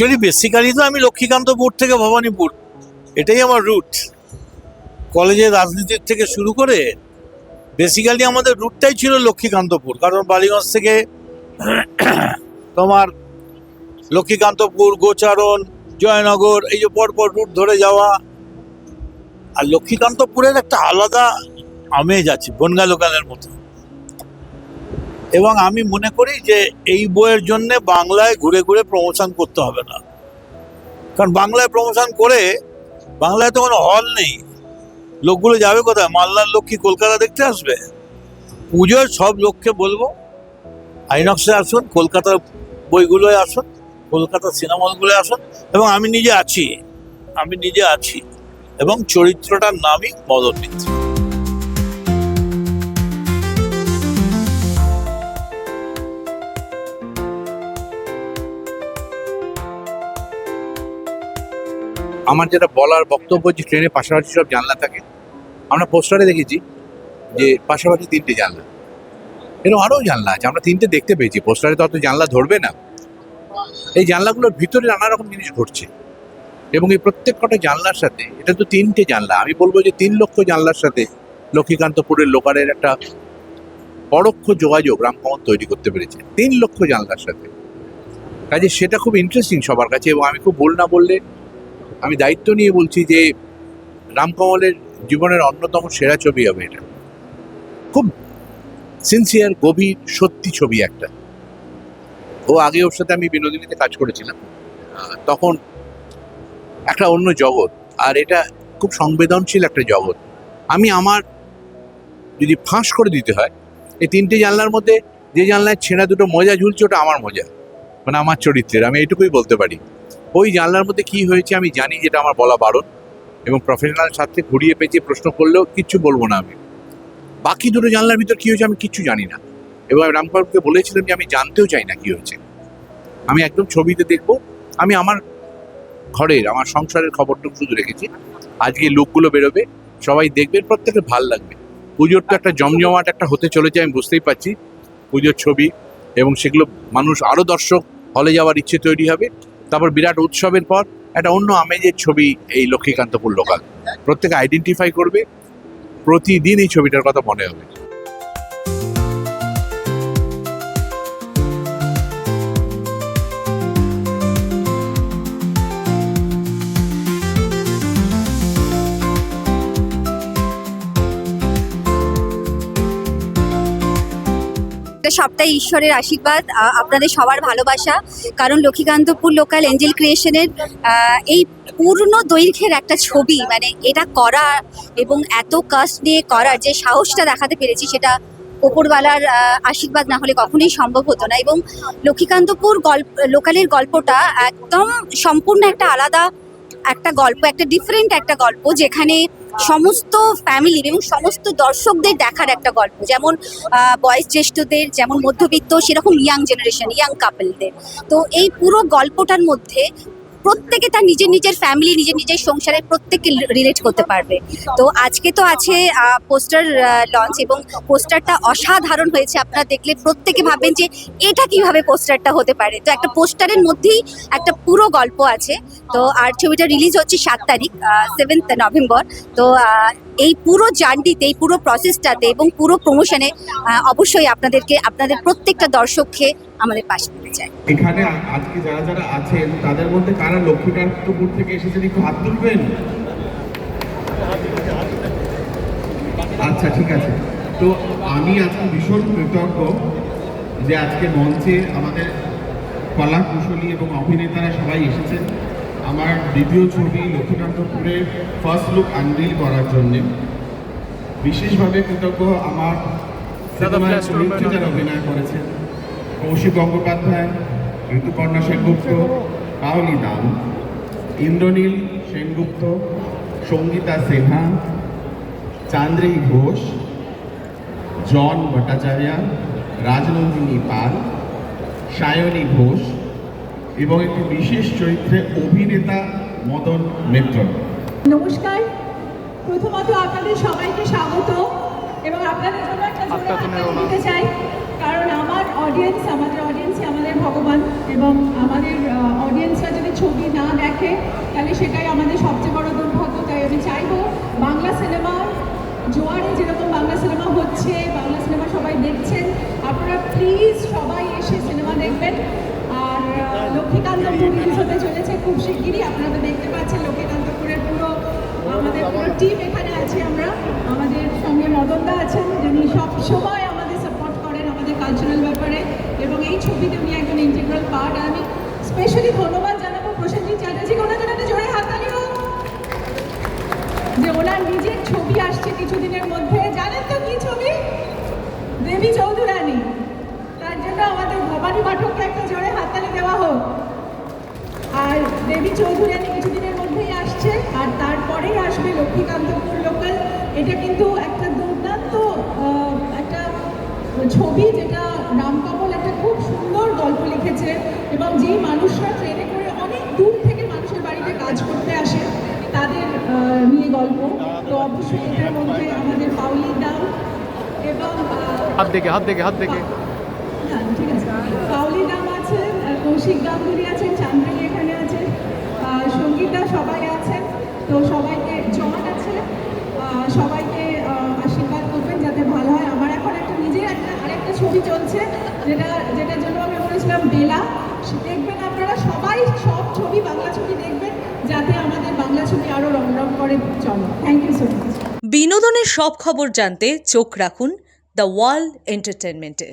Actually basically তো আমি লক্ষ্মীকান্তপুর থেকে ভবানীপুর। এটাই আমার রুট কলেজের রাজনীতির থেকে শুরু করে বেসিক্যালি আমাদের রুটটাই ছিল লক্ষ্মীকান্তপুর। কারণ বালিগঞ্জ থেকে তোমার লক্ষ্মীকান্তপুর, গোচারণ, জয়নগর এই যে পরপর রুট ধরে যাওয়া। আর লক্ষ্মীকান্তপুরের একটা আলাদা আমেজ আছে, বনগা লোকালের মতো। এবং আমি মনে করি যে এই বইয়ের জন্য বাংলায় ঘুরে ঘুরে প্রমোশন করতে হবে না। কারণ বাংলায় প্রমোশন করে বাংলায় তো কোনো হল নেই। লোকগুলো যাবে কোথায়? মালদার লোক কি কলকাতা দেখতে আসবে? পুজোর সব লোককে বলব, আইনক্সে আসুন, কলকাতার বইগুলোয় আসুন কলকাতার সিনেমা হলগুলোয় আসুন এবং আমি নিজে আছি, আমি নিজে আছি এবং চরিত্রটার নামই মদন মিত্র আমার যেটা বলার বক্তব্য যে ট্রেনের পাশাপাশি সব জানলা থাকে। আমরা পোস্টারে দেখেছি যে পাশাপাশি তিনটে জানলা। এরকম আরও জানলা আছে, আমরা তিনটে দেখতে পেয়েছি। পোস্টারে তো অত জানলা ধরবে না। এই জানলাগুলোর ভিতরে নানা রকম জিনিস ঘটছে। এবং এই প্রত্যেক কটা জানলার সাথে, এটা তো তিনটে জানলা, আমি বলব যে তিন লক্ষ জানলার সাথে লক্ষ্মীকান্তপুরের লোকারের একটা পরোক্ষ যোগাযোগ রামকমল তৈরি করতে পেরেছে, তিন লক্ষ জানলার সাথে। কাজে সেটা খুব ইন্টারেস্টিং সবার কাছে এবং আমি খুব ভুল না বললে আমি দায়িত্ব নিয়ে বলছি যে রামকমলের জীবনের অন্যতম সেরা ছবি হবে এটা। খুব সিনসিয়ার গভীর, সত্যি ছবি একটা। ও আগে ওর সাথে আমি বিনোদিনীতে কাজ করেছিলাম। তখন একটা অন্য জগৎ। আর এটা খুব সংবেদনশীল একটা জগৎ। আমি আমার যদি ফাঁস করে দিতে হয়, এই তিনটে জানলার মধ্যে যে জানলায় ছেঁড়া দুটো মজা ঝুলছে, ওটা আমার মজা। মানে আমার চরিত্রের, আমি এটুকুই বলতে পারি। ওই জানলার মধ্যে কি হয়েছে আমি জানি যেটা আমার বলা বারণ। এবং প্রফেশনাল সাথে ঘুরিয়ে পেঁচিয়ে প্রশ্ন করলেও কিচ্ছু বলব না আমি। বাকি দুটো জানলার ভিতর কি হয়েছে আমি কিচ্ছু জানি না। এবং আমি রামপালকে বলেছিলাম যে আমি জানতেও চাই না কি হয়েছে। আমি একদম ছবিতে দেখব। আমি আমার ঘরের, আমার সংসারের খবরটুকু শুধু রেখেছি। আজকে লোকগুলো বেরোবে, সবাই দেখবেন প্রত্যেকের ভালো লাগবে। পুজোর তো একটা জমজমাট একটা হতে চলেছে, আমি বুঝতেই পারছি। পুজোর ছবি এবং সেগুলো মানুষ আরও দর্শক হলে যাওয়ার ইচ্ছে তৈরি হবে। তারপর বিরাট উৎসবের পর একটা অন্য আমেজের ছবি এই লক্ষ্মীকান্তপুর লোকাল প্রত্যেকে আইডেন্টিফাই করবে, প্রতিদিন এই ছবিটার কথা মনে হবে। সবটাই ঈশ্বরের আশীর্বাদ আপনাদের সবার ভালোবাসা। কারণ লক্ষ্মীকান্তপুর লোকাল এঞ্জেল ক্রিয়েশনের এই পূর্ণ দৈর্ঘ্যের একটা ছবি মানে এটা করা এবং এত কাস্ট নিয়ে করার যে সাহসটা দেখাতে পেরেছি, সেটা ওপরওয়ালার আশীর্বাদ না হলে কখনোই সম্ভব হতো না। এবং লক্ষ্মীকান্তপুর গল্প লোকালের গল্পটা একদম সম্পূর্ণ একটা আলাদা একটা গল্প, একটা ডিফারেন্ট একটা গল্প যেখানে সমস্ত ফ্যামিলির এবং সমস্ত দর্শকদের দেখার একটা গল্প। যেমন বয়োজ্যেষ্ঠদের যেমন মধ্যবিত্ত, সেরকম ইয়াং জেনারেশন ইয়াং কাপলদের তো এই পুরো গল্পটার মধ্যে প্রত্যেকে তার নিজের নিজের ফ্যামিলি নিজের নিজের সংসারে প্রত্যেকে রিলেট করতে পারবে। তো আজকে তো আছে পোস্টার লঞ্চ এবং পোস্টারটা অসাধারণ হয়েছে। আপনারা দেখলে প্রত্যেকে ভাববেন যে, এটা কীভাবে পোস্টারটা হতে পারে? তো একটা পোস্টারের মধ্যেই একটা পুরো গল্প আছে। তো আর ছবিটা রিলিজ হচ্ছে সাত তারিখ সেভেন্থ নভেম্বর তো এই পুরো জার্নিতে এই পুরো প্রসেসটাতে এবং পুরো প্রমোশনে অবশ্যই আপনাদেরকে, আপনাদের প্রত্যেকটা দর্শককে আমাদের পাশে। পেতে চাই এখানে আজকে যারা যারা আছেন তাদের মধ্যে কারা লক্ষ্মীকান্তপুর থেকে এসেছেন একটু হাত তুলবেন? আচ্ছা ঠিক আছে। তো আমি আজকে ভীষণ কৃতজ্ঞ যে আজকে মঞ্চে আমাদের কলা কুশলী এবং অভিনেতারা সবাই এসেছেন। আমার দ্বিতীয় ছবি লক্ষ্মীকান্তপুরের ফার্স্ট লুক আনরিল করার জন্যে। বিশেষভাবে কৃতজ্ঞ আমার যারা অভিনয় করেছেন। কৌশিক গঙ্গোপাধ্যায় ঋতুপর্ণা সেনগুপ্ত পাওনি দাম ইন্দ্রনীল সেনগুপ্ত সঙ্গীতা সিনহা চান্দ্রী ঘোষ জন ভট্টাচার্য রাজনন্দিনী পাল সায়নী ঘোষ এবং একটি বিশেষ চরিত্রে অভিনেতা মদন মিত্র। নমস্কার। প্রথমত আপনাদের সবাইকে স্বাগত এবং আপনাদের জন্য একটা জোরে হাততালি দিতে চাই। কারণ আমার অডিয়েন্স আমাদের অডিয়েন্সই আমাদের ভগবান এবং আমাদের অডিয়েন্সরা যদি ছবি না দেখে তাহলে সেটাই আমাদের সবচেয়ে বড় দুর্ভাগ্য। তাই আমি চাইব বাংলা সিনেমা জোয়ারে যেরকম বাংলা সিনেমা হচ্ছে বাংলা সিনেমা সবাই দেখছেন আপনারা প্লিজ সবাই এসে সিনেমা দেখবেন। আর আহ, লক্ষ্মীকান্তপুর রিলিজ হতে চলেছে খুব শিগগিরই আপনারা তো দেখতে পাচ্ছেন লক্ষ্মীকান্তপুরের পুরো আমাদের পুরো টিম এখানে আছি আমরা। আমাদের সঙ্গে মদনদা আছেন যিনি সব সময় আমাদের আমাদের কালচারাল ব্যাপারে এবং এই ছবিতে উনি একজন ইন্টিগ্রাল পার্ট আর আমি স্পেশালি ধন্যবাদ জানাব ওনার জন্য একটা জোরে হাততালি হোক যে ওনার নিজের ছবি আসছে কিছুদিনের মধ্যে। জানেন তো কি ছবি? দেবী চৌধুরানী। তার জন্য আমাদের ভবানী পাঠককে একটা জোরে হাততালি দেওয়া হোক। আর দেবী চৌধুরানী কিছুদিনের মধ্যেই আসছে, আর তারপরেই আসবে লক্ষ্মীকান্তপুর লোকাল এটা কিন্তু একটা দুর্দান্ত একটা ছবি যেটা রামকমল একটা খুব সুন্দর গল্প লিখেছে এবং যেই মানুষরা ট্রেনে করে অনেক দূর থেকে মানুষের বাড়িতে কাজ করতে আসে তাদের নিয়ে গল্প। তো অবশ্যই এটার মধ্যে আমাদের পাউলি দাম এবং হাত দেখে হাত দেখে হাত দেখে। হ্যাঁ, ঠিক আছে। পাউলি নাম আছে কৌশিক গাঙ্গুলি আছেন চান্দ্রালি এখানে আছে সঙ্গীতা সবাই আছেন তো সবাইকে জন আছে সবাইকে আহ, আশীর্বাদ করবেন যাতে ভালো হয় আমার এখন একটা নিজের একটা আরেকটা ছবি চলছে যেটা, যেটার জন্য আমি বলেছিলাম বেলা দেখবেন আপনারা সবাই সব ছবি, বাংলা ছবি দেখবেন, যাতে আমাদের বাংলা ছবি আরও রমরম করে চলো। থ্যাংক ইউ সো মাচ বিনোদনের সব খবর জানতে চোখ রাখুন দ্য ওয়ার্ল্ড এন্টারটেনমেন্টে